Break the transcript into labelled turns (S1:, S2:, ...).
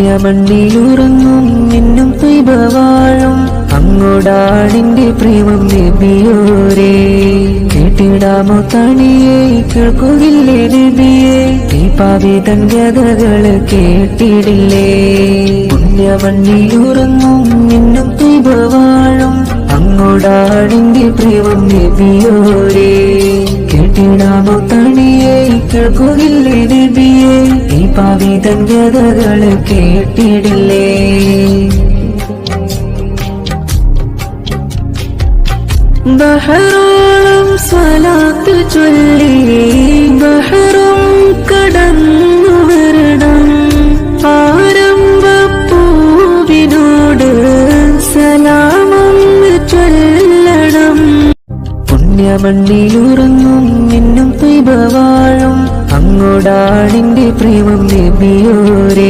S1: പുണ്യമണ്ണിലുറങ്ങും നിന്നും തുയ്ബവാഴും അങ്ങോടാണിന്റെ പ്രേമം നബിയോരേ. കേട്ടിടാമോ തണിയെ കേൾക്കുകില്ലേ നബിയെ? ദീപാവി പാവി തൻ കേട്ടിടില്ലേ? പുണ്യമണ്ണിലുറങ്ങും നിന്നും തുയ്ബവാഴും അങ്ങോടാണിന്റെ പ്രേമം നബിയോരേ. കേട്ടിടാമോ തണിയെ കേൾക്കുകില്ലേ നബിയെ? ഈ പാവി തൻ കഥകൾ കേട്ടിടില്ലേ? ബഹറോളം സ്വലാത്ത് ചൊല്ലി ബഹറും കടന്നു വരണം. ആരംഭ പൂവിനോട് സലാമം ചൊല്ലണം. പുണ്യമണ്ണിലുറങ്ങും നിന്നും തുയ്ബവാഴും പ്രേമം നബിയോരെ.